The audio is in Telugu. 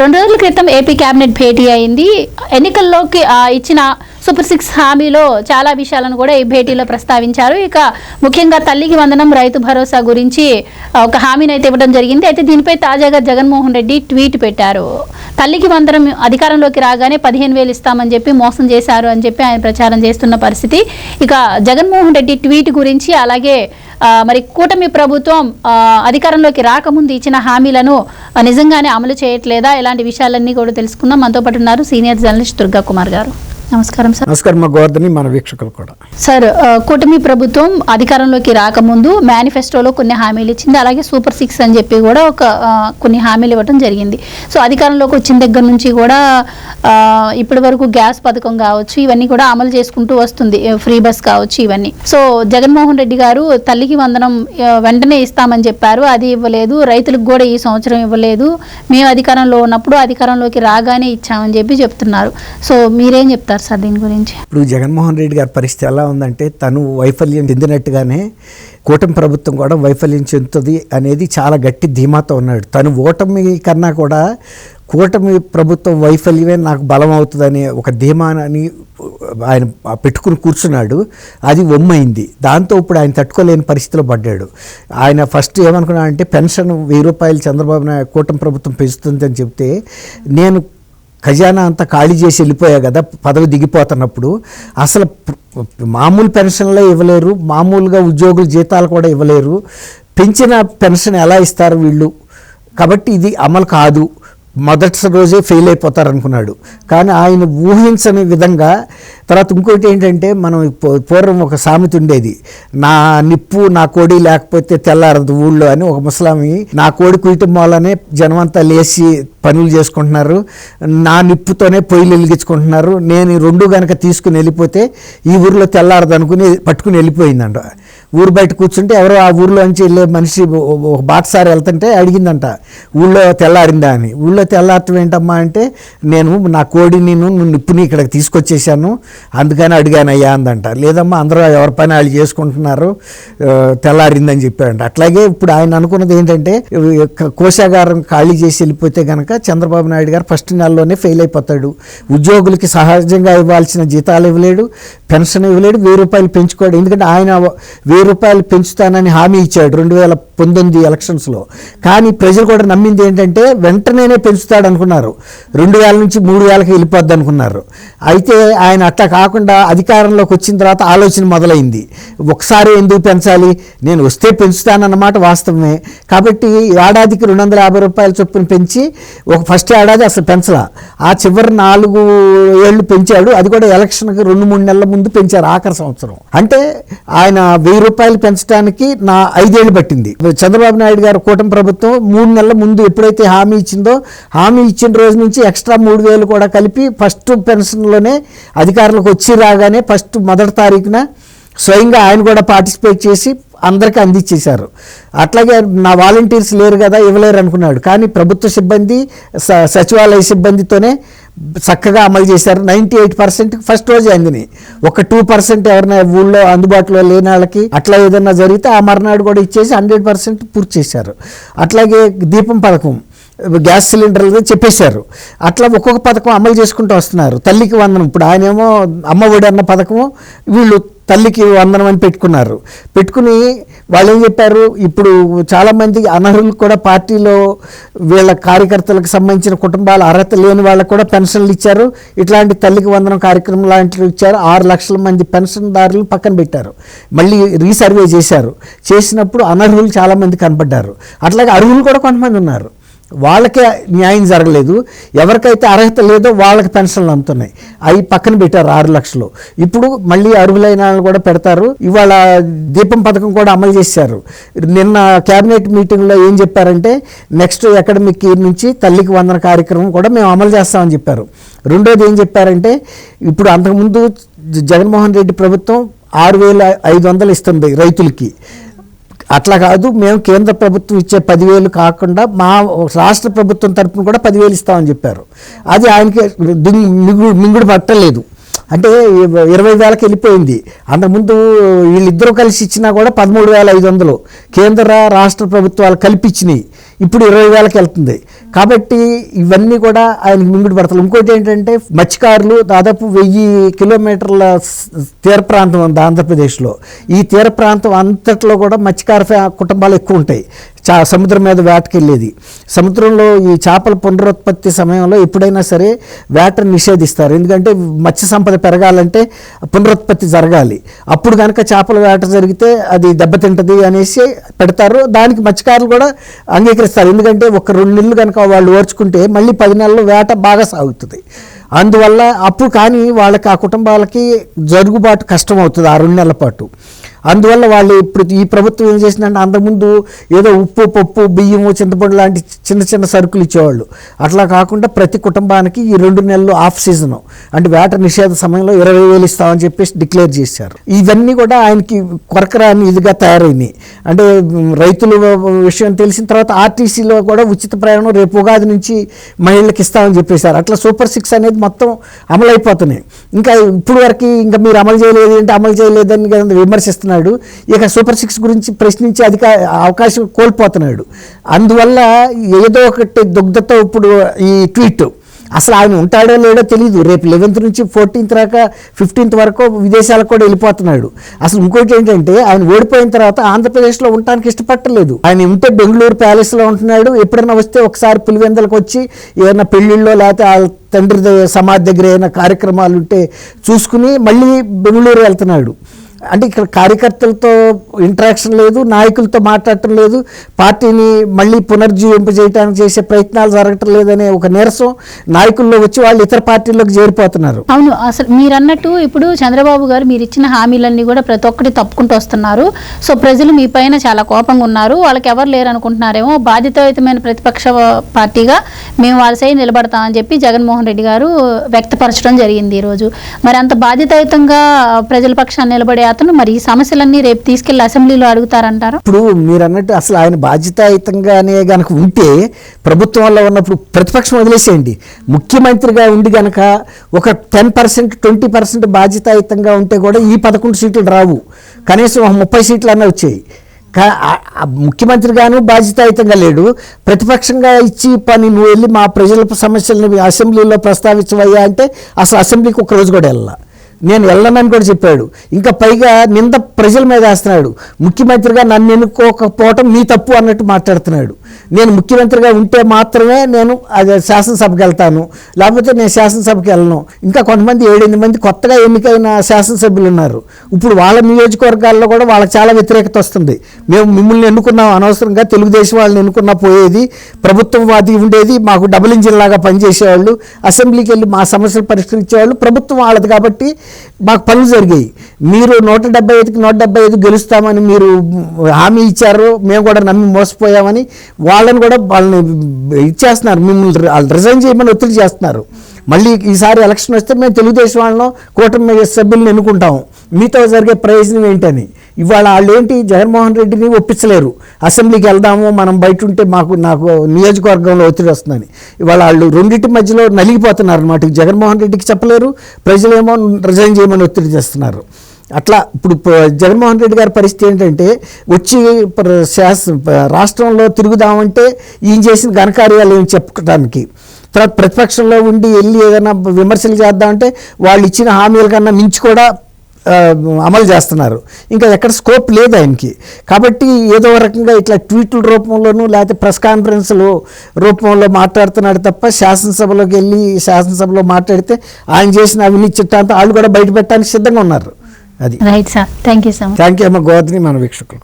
రెండు రోజుల క్రితం ఏపీ కేబినెట్ భేటీ అయింది. ఎన్నికల్లోకి ఇచ్చిన సూపర్ సిక్స్ హామీలో చాలా విషయాలను కూడా ఈ భేటీలో ప్రస్తావించారు. ఇక ముఖ్యంగా తల్లికి వందనం రైతు భరోసా గురించి ఒక హామీని అయితే ఇవ్వడం జరిగింది. అయితే దీనిపై తాజాగా జగన్మోహన్ రెడ్డి ట్వీట్ పెట్టారు. తల్లికి వందనం అధికారంలోకి రాగానే పదిహేను వేలు ఇస్తామని చెప్పి మోసం చేశారు అని చెప్పి ఆయన ప్రచారం చేస్తున్న పరిస్థితి. ఇక జగన్మోహన్ రెడ్డి ట్వీట్ గురించి అలాగే మరి కూటమి ప్రభుత్వం అధికారంలోకి రాకముందు ఇచ్చిన హామీలను నిజంగానే అమలు చేయట్లేదా? ఇలాంటి విషయాలన్నీ కూడా తెలుసుకుందాం. మనతో పాటు ఉన్నారు సీనియర్ జర్నలిస్ట్ దుర్గా కుమార్ గారు. నమస్కారం సార్. నమస్కారం మా గోవర్ధని మన వీక్షకులు కూడా. సార్ కూటమి ప్రభుత్వం అధికారంలోకి రాకముందు మేనిఫెస్టోలో కొన్ని హామీలు ఇచ్చింది. అలాగే సూపర్ సిక్స్ అని చెప్పి కూడా ఒక కొన్ని హామీలు ఇవ్వడం జరిగింది. సో అధికారంలోకి వచ్చిన దగ్గర నుంచి కూడా ఇప్పటి వరకు గ్యాస్ పథకం కావచ్చు ఇవన్నీ కూడా అమలు చేసుకుంటూ వస్తుంది. ఫ్రీ బస్ కావచ్చు ఇవన్నీ. సో జగన్మోహన్ రెడ్డి గారు తల్లికి వందనం వెంటనే ఇస్తామని చెప్పారు. అది ఇవ్వలేదు. రైతులకు కూడా ఈ సంవత్సరం ఇవ్వలేదు. మేము అధికారంలో ఉన్నప్పుడు అధికారంలోకి రాగానే ఇచ్చామని చెప్పి చెప్తున్నారు. సో మీరేం చెప్తారు? సార్ దీని గురించి? ఇప్పుడు జగన్మోహన్ రెడ్డి గారి పరిస్థితి ఎలా ఉందంటే తను వైఫల్యం చెందినట్టుగానే కూటమి ప్రభుత్వం కూడా వైఫల్యం చెందుతుంది అనేది చాలా గట్టి ధీమాతో ఉన్నాడు. తను ఓటమి కన్నా కూడా కూటమి ప్రభుత్వం వైఫల్యమే నాకు బలం అవుతుందనే ఒక ధీమాని ఆయన పెట్టుకుని కూర్చున్నాడు. అది ఒమ్మైంది దాంతో ఇప్పుడు ఆయన తట్టుకోలేని పరిస్థితిలో పడ్డాడు. ఆయన ఫస్ట్ ఏమనుకున్నాడంటే పెన్షన్ వెయ్యి రూపాయలు చంద్రబాబు నాయుడు కూటమి ప్రభుత్వం పెంచుతుందని చెప్తే నేను ఖజానా అంతా ఖాళీ చేసి వెళ్ళిపోయా కదా పదవి దిగిపోతున్నప్పుడు. అసలు మామూలు పెన్షన్లే ఇవ్వలేరు మామూలుగా ఉద్యోగుల జీతాలు కూడా ఇవ్వలేరు. పెంచిన పెన్షన్ ఎలా ఇస్తారు వీళ్ళు? కాబట్టి ఇది అమలు కాదు. మొదటి రోజే ఫెయిల్ అయిపోతారనుకున్నాడు. కానీ ఆయన ఊహించని విధంగా తర్వాత ఇంకోటి ఏంటంటే మనం పూ- పూర్వం ఒక సామెత ఉండేది. నా నిప్పు నా కోడి లేకపోతే తెల్లారదు ఊళ్ళో అని ఒక ముసలామి నా కోడి కుయటం వల్లనే జనమంతా లేచి పనులు చేసుకుంటున్నారు. నా నిప్పుతోనే పొయ్యిలు వెలిగించుకుంటున్నారు. నేను రెండు గనక తీసుకుని వెళ్ళిపోతే ఈ ఊరిలో తెల్లారదు అనుకుని పట్టుకుని వెళ్ళిపోయిందంట. ఊరు బయట కూర్చుంటే ఎవరో ఆ ఊర్లోంచి వెళ్ళే మనిషి ఒక బాటసారి వెళ్తుంటే అడిగిందంట ఊళ్ళో తెల్లారిందా? అని. ఊళ్ళో తెల్లారటం ఏంటమ్మా? అంటే నేను నా కోడిని నేను నిప్పుని ఇక్కడికి తీసుకొచ్చేసాను అందుకని అడిగానయ్యా అందంట. లేదమ్మా అందరూ ఎవరి పని వాళ్ళు చేసుకుంటున్నారు తెల్లారిందని చెప్పాడంట అట్లాగే ఇప్పుడు ఆయన అనుకున్నది ఏంటంటే కోశాగారం ఖాళీ చేసి వెళ్ళిపోతే కనుక చంద్రబాబు నాయుడు గారు ఫస్ట్ నెలలోనే ఫెయిల్ అయిపోతాడు. ఉద్యోగులకి సహజంగా ఇవ్వాల్సిన జీతాలు ఇవ్వలేడు పెన్షన్ ఇవ్వలేడు వెయ్యి రూపాయలు పెంచుకోడు. ఎందుకంటే ఆయన వెయ్యి రూపాయలు పెంచుతానని హామీ ఇచ్చాడు రెండు వేల పంతొమ్మిది ఎలక్షన్స్లో. కానీ ప్రజలు కూడా నమ్మింది ఏంటంటే వెంటనే పెంచుతాడు అనుకున్నారు. రెండు వేల నుంచి మూడు వేలకి వెళ్ళిపోద్ది అనుకున్నారు. అయితే ఆయన అట్లా కాకుండా అధికారంలోకి వచ్చిన తర్వాత ఆలోచన మొదలైంది. ఒకసారి ఎందుకు పెంచాలి? నేను వస్తే పెంచుతానన్నమాట వాస్తవమే. కాబట్టి ఏడాదికి రెండు వందల యాభై రూపాయల చొప్పున పెంచి ఒక ఫస్ట్ ఏడాది అసలు పెంచలా. ఆ చివరి నాలుగు ఏళ్ళు పెంచాడు. అది కూడా ఎలక్షన్కి రెండు మూడు నెలల ముందు పెంచారు ఆఖరి సంవత్సరం. అంటే ఆయన వెయ్యి రూపాయలు పెంచడానికి నా ఐదేళ్ళు పట్టింది. చంద్రబాబు నాయుడు గారు కూటమి ప్రభుత్వం మూడు నెలల ముందు ఎప్పుడైతే హామీ ఇచ్చిందో హామీ ఇచ్చిన రోజు నుంచి ఎక్స్ట్రా మూడు వేలు కూడా కలిపి ఫస్ట్ పెన్షన్లోనే అధికారులు అధికారులకు వచ్చి రాగానే ఫస్ట్ మొదటి తారీఖున స్వయంగా ఆయన కూడా పార్టిసిపేట్ చేసి అందరికీ అందించేశారు. అట్లాగే నా వాలంటీర్స్ లేరు కదా ఇవ్వలేరు అనుకున్నాడు. కానీ ప్రభుత్వ సిబ్బంది స- సచివాలయ సిబ్బందితోనే చక్కగా అమలు చేశారు. నైంటీ ఎయిట్ పర్సెంట్ ఫస్ట్ రోజు అందినాయి. ఒక టూ పర్సెంట్ ఎవరైనా ఊళ్ళో అందుబాటులో లేని వాళ్ళకి అట్లా ఏదైనా జరిగితే ఆ మర్నాడు కూడా ఇచ్చేసి హండ్రెడ్ పర్సెంట్ పూర్తి చేశారు. అట్లాగే దీపం పథకం. గ్యాస్ సిలిండర్లు చెప్పేశారు. అట్లా ఒక్కొక్క పథకం అమలు చేసుకుంటూ వస్తున్నారు. తల్లికి వందనం. ఇప్పుడు ఆయనేమో అమ్మ ఒడి అన్న పథకం వీళ్ళు తల్లికి వందనం అని పెట్టుకున్నారు. పెట్టుకుని వాళ్ళు ఏం చెప్పారు? ఇప్పుడు చాలామంది అనర్హులు కూడా పార్టీలో వీళ్ళ కార్యకర్తలకు సంబంధించిన కుటుంబాల అర్హత లేని వాళ్ళకు కూడా పెన్షన్లు ఇచ్చారు. ఇట్లాంటి తల్లికి వందనం కార్యక్రమం లాంటివి ఇచ్చారు. ఆరు లక్షల మంది పెన్షన్దారులు పక్కన పెట్టారు. మళ్ళీ రీసర్వే చేశారు. చేసినప్పుడు అనర్హులు చాలామంది కనపడ్డారు. అట్లాగే అర్హులు కూడా కొంతమంది ఉన్నారు. వాళ్ళకే న్యాయం జరగలేదు. ఎవరికైతే అర్హత లేదో వాళ్ళకి పెన్షన్లు అందుతున్నాయి. అవి పక్కన పెట్టారు ఆరు లక్షలు. ఇప్పుడు మళ్ళీ అర్హులైన వాళ్ళు కూడా పెడతారు. ఇవాళ దీపం పథకం కూడా అమలు చేశారు. నిన్న కేబినెట్ మీటింగ్లో ఏం చెప్పారంటే నెక్స్ట్ అకాడమిక్ ఇయర్ నుంచి తల్లికి వందన కార్యక్రమం కూడా మేము అమలు చేస్తామని చెప్పారు. రెండోది ఏం చెప్పారంటే ఇప్పుడు అంతకుముందు జగన్మోహన్ రెడ్డి ప్రభుత్వం ఆరు వేల ఐదు వందలు ఇస్తుంది రైతులకి. అట్లా కాదు మేము కేంద్ర ప్రభుత్వం ఇచ్చే పదివేలు కాకుండా మా రాష్ట్ర ప్రభుత్వం తరపున కూడా పదివేలు ఇస్తామని చెప్పారు. అది ఆయనకి మింగుడు మింగుడు పట్టలేదు. అంటే ఇరవై వేలకు వెళ్ళిపోయింది. అంతకుముందు వీళ్ళిద్దరూ కలిసి ఇచ్చినా కూడా పదమూడు వేల ఐదు వందలు. కేంద్ర రాష్ట్ర ప్రభుత్వాలు కల్పించినాయి. ఇప్పుడు ఇరవై వేలకు వెళ్తుంది. కాబట్టి ఇవన్నీ కూడా ఆయనకి మింగుడు పడతారు ఇంకోటి ఏంటంటే మత్స్యకారులు దాదాపు వెయ్యి కిలోమీటర్ల తీర ప్రాంతం ఉంది ఆంధ్రప్రదేశ్లో. ఈ తీర ప్రాంతం అంతట్లో కూడా మత్స్యకార ఫ్యా- కుటుంబాలు ఎక్కువ ఉంటాయి. చా సముద్రం మీద వేటకెళ్ళేది. సముద్రంలో ఈ చేపల పునరుత్పత్తి సమయంలో ఎప్పుడైనా సరే వేటను నిషేధిస్తారు. ఎందుకంటే మత్స్య సంపద పెరగాలంటే పునరుత్పత్తి జరగాలి. అప్పుడు కనుక చేపల వేట జరిగితే అది దెబ్బతింటది అనేసి పెడతారు. దానికి మత్స్యకారులు కూడా అంగీకరిస్తారు. ఎందుకంటే ఒక రెండు నెలలు కనుక వాళ్ళు ఓర్చుకుంటే మళ్ళీ పది నెలలు వేట బాగా సాగుతుంది. అందువల్ల అప్పుడు కానీ వాళ్ళకి ఆ కుటుంబాలకి జరుగుబాటు కష్టం అవుతుంది ఆ రెండు నెలల పాటు. అందువల్ల వాళ్ళు ఇప్పుడు ఈ ప్రభుత్వం ఏం చేసిందంటే అంతకుముందు ఏదో ఉప్పు పప్పు బియ్యము చింతపండు లాంటి చిన్న చిన్న సరుకులు ఇచ్చేవాళ్ళు. అట్లా కాకుండా ప్రతి కుటుంబానికి ఈ రెండు నెలలు ఆఫ్ సీజన్. అంటే వేట నిషేధ సమయంలో ఇరవై వేలు ఇస్తామని చెప్పేసి డిక్లేర్ చేశారు. ఇవన్నీ కూడా ఆయనకి కొరకరాని ఇదిగా తయారైనాయి. అంటే రైతుల విషయం తెలిసిన తర్వాత ఆర్టీసీలో కూడా ఉచిత ప్రయాణం రేపు ఉగాది నుంచి మహిళలకు ఇస్తామని చెప్పేశారు. అట్లా సూపర్ సిక్స్ అనేది మొత్తం అమలైపోతున్నాయి. ఇంకా ఇప్పుడు వరకు ఇంకా మీరు అమలు చేయలేదు ఏంటి అమలు చేయలేదని విమర్శిస్తున్నారు. చేస్తున్నాడు. ఇక సూపర్ సిక్స్ గురించి ప్రశ్నించే అధిక అవకాశం కోల్పోతున్నాడు. అందువల్ల ఏదో ఒకటి దుగ్ధతో ఇప్పుడు ఈ ట్వీట్ అసలు ఆయన ఉంటాడో లేడో తెలియదు రేపు లెవెన్త్ నుంచి ఫోర్టీన్త్ దాకా ఫిఫ్టీన్త్ వరకు విదేశాలకు కూడా వెళ్ళిపోతున్నాడు. అసలు ఇంకోటి ఏంటంటే ఆయన ఓడిపోయిన తర్వాత ఆంధ్రప్రదేశ్లో ఉండటానికి ఇష్టపట్టలేదు ఆయన ఉంటే బెంగళూరు ప్యాలెస్లో ఉంటున్నాడు. ఎప్పుడైనా వస్తే ఒకసారి పులివెందలకు వచ్చి ఏదైనా పెళ్ళిళ్ళో లేకపోతే వాళ్ళ తండ్రి సమాధి దగ్గర ఏమైనా కార్యక్రమాలు ఉంటే చూసుకుని మళ్ళీ బెంగళూరు వెళ్తున్నాడు. అంటే ఇక్కడ కార్యకర్తలతో ఇంటరాక్షన్ లేదు నాయకులతో మాట్లాడటం లేదు పార్టీని మళ్ళీ పునర్జీవింపు చేయడానికి చేసే ప్రయత్నాలు జరగటం లేదనే ఒక నీరసం నాయకుల్లో వచ్చి వాళ్ళు ఇతర పార్టీల్లోకి చేరిపోతున్నారు. అవును అసలు మీరు అన్నట్టు ఇప్పుడు చంద్రబాబు గారు మీరు ఇచ్చిన హామీలన్నీ కూడా ప్రతి ఒక్కటి తప్పుకుంటూ వస్తున్నారు. సో ప్రజలు మీ పైన చాలా కోపంగా ఉన్నారు. వాళ్ళకి ఎవరు లేరు అనుకుంటున్నారేమో బాధ్యతాయుతమైన ప్రతిపక్ష పార్టీగా మేము వాళ్ళ సై నిలబడతామని చెప్పి జగన్మోహన్ రెడ్డి గారు వ్యక్తపరచడం జరిగింది ఈరోజు. మరి అంత బాధ్యతాయుతంగా ప్రజల పక్షాన్ని నిలబడే అతను మరి ఈ సమస్యలన్నీ రేపు తీసుకెళ్ళి అసెంబ్లీలో అడుగుతారంటారా? ఇప్పుడు మీరు అన్నట్టు అసలు ఆయన బాధ్యతాయుతంగానే గనక ఉంటే ప్రభుత్వంలో ఉన్నప్పుడు ప్రతిపక్షం వదిలేసేయండి. ముఖ్యమంత్రిగా ఉండి గనక ఒక టెన్ పర్సెంట్ ట్వంటీ పర్సెంట్ బాధ్యతాయుతంగా ఉంటే కూడా ఈ పదకొండు సీట్లు రావు. కనీసం ఒక ముప్పై సీట్లు అన్న వచ్చాయి. కా- ముఖ్యమంత్రిగాను బాధ్యతాయుతంగా లేడు. ప్రతిపక్షంగా ఇచ్చి పని నువ్వు వెళ్ళి మా ప్రజల సమస్యలను అసెంబ్లీలో ప్రస్తావించవయ్యా అంటే అసలు అసెంబ్లీకి ఒక రోజు కూడా వెళ్ళాలి. నేను వెళ్ళనని కూడా చెప్పాడు. ఇంకా పైగా నింద ప్రజల మీద వేస్తున్నాడు. ముఖ్యమంత్రిగా నన్ను ఎన్నుకోకపోవటం మీ తప్పు అన్నట్టు మాట్లాడుతున్నాడు. నేను ముఖ్యమంత్రిగా ఉంటే మాత్రమే నేను అది శాసనసభకి వెళ్తాను. లేకపోతే నేను శాసనసభకి వెళ్ళను. ఇంకా కొంతమంది ఏడెనిమిది మంది కొత్తగా ఎన్నికైన శాసనసభ్యులు ఉన్నారు. ఇప్పుడు వాళ్ళ నియోజకవర్గాల్లో కూడా వాళ్ళకి చాలా వ్యతిరేకత వస్తుంది. మేము మిమ్మల్ని ఎన్నుకున్నాం అనవసరంగా తెలుగుదేశం వాళ్ళని ఎన్నుకున్నా పోయేది ప్రభుత్వం వాది ఉండేది మాకు డబుల్ ఇంజిన్ లాగా పనిచేసేవాళ్ళు అసెంబ్లీకి వెళ్ళి మా సమస్యలు పరిష్కరించేవాళ్ళు ప్రభుత్వం వాళ్ళది కాబట్టి మాకు పనులు జరిగాయి. మీరు నూట డెబ్బై ఐదుకి నూట డెబ్బై ఐదు గెలుస్తామని మీరు హామీ ఇచ్చారు. మేము కూడా నమ్మి మోసపోయామని వాళ్ళని కూడా వాళ్ళని ఇచ్చేస్తున్నారు. మిమ్మల్ని వాళ్ళు రిజైన్ చేయమని ఒత్తిడి చేస్తున్నారు. మళ్ళీ ఈసారి ఎలక్షన్ వస్తే మేము తెలుగుదేశం వాళ్ళను కూటమి సభ్యులను ఎన్నుకుంటాము. మీతో జరిగే ప్రయోజనం ఏంటని. ఇవాళ వాళ్ళు ఏంటి జగన్మోహన్ రెడ్డిని ఒప్పించలేరు. అసెంబ్లీకి వెళ్దాము మనం బయట ఉంటే మాకు నాకు నియోజకవర్గంలో ఒత్తిడి వస్తుందని. ఇవాళ వాళ్ళు రెండింటి మధ్యలో నలిగిపోతున్నారు అనమాట జగన్మోహన్ రెడ్డికి చెప్పలేరు ప్రజలేమో రిజైన్ చేయమని ఒత్తిడి చేస్తున్నారు. అట్లా ఇప్పుడు జగన్మోహన్ రెడ్డి గారి పరిస్థితి ఏంటంటే వచ్చి ప్ర- శాస రాష్ట్రంలో తిరుగుదామంటే ఈయన చేసిన ఘనకార్యాలు ఏమి చెప్పుకోవడానికి తర్వాత ప్రతిపక్షంలో ఉండి వెళ్ళి ఏదైనా విమర్శలు చేద్దామంటే వాళ్ళు ఇచ్చిన హామీల కన్నా మించి కూడా అమలు చేస్తున్నారు. ఇంకా ఎక్కడ స్కోప్ లేదు ఆయనకి. కాబట్టి ఏదో రకంగా ఇట్లా ట్వీట్ల రూపంలోనూ లేకపోతే ప్రెస్ కాన్ఫరెన్స్లు రూపంలో మాట్లాడుతున్నాడు తప్ప శాసనసభలోకి వెళ్ళి శాసనసభలో మాట్లాడితే ఆయన చేసిన అవినీతి చిట్టా అంతా వాళ్ళు కూడా బయట పెట్టడానికి సిద్ధంగా ఉన్నారు. అది. Right sir thank you so much thank you అమ్మ. గోవర్ధని మన వీక్షకులకు.